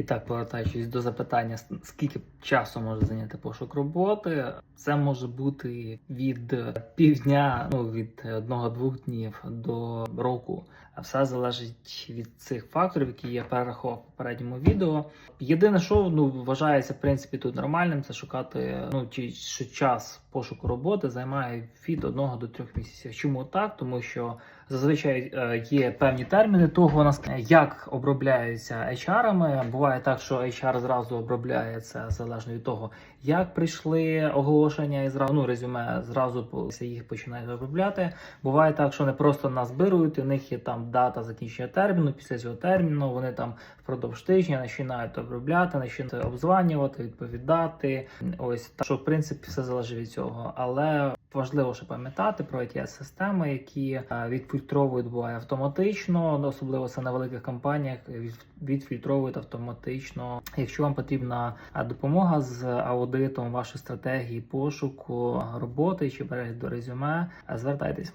І так, повертаючись до запитання, скільки часу може зайняти пошук роботи, це може бути від півдня, ну від одного-двох днів до року. Все залежить від цих факторів, які я перерахував в попередньому відео. Єдине, що ну вважається в принципі тут нормальним, це шукати ну чи що час пошуку роботи займає від одного до трьох місяців. Чому так? Тому що зазвичай е, є певні терміни того, нас- як обробляються HR-ами. Буває так, що HR зразу обробляється залежно від того, як прийшли оголошення і зразу ну, резюме зразу їх починають обробляти. Буває так, що вони просто нас беруть, у них є там дата закінчення терміну. Після цього терміну вони там впродовж тижня починають обробляти, починають обзванювати, відповідати. Ось так що в принципі все залежить від цього. Але важливо ще пам'ятати про its системи, які е, відфільтровують буває автоматично, ну, особливо це на великих компаніях. від- Відфільтровують автоматично. Якщо вам потрібна е, допомога з аудитом вашої стратегії пошуку роботи чи перегляду резюме, е, звертайтесь.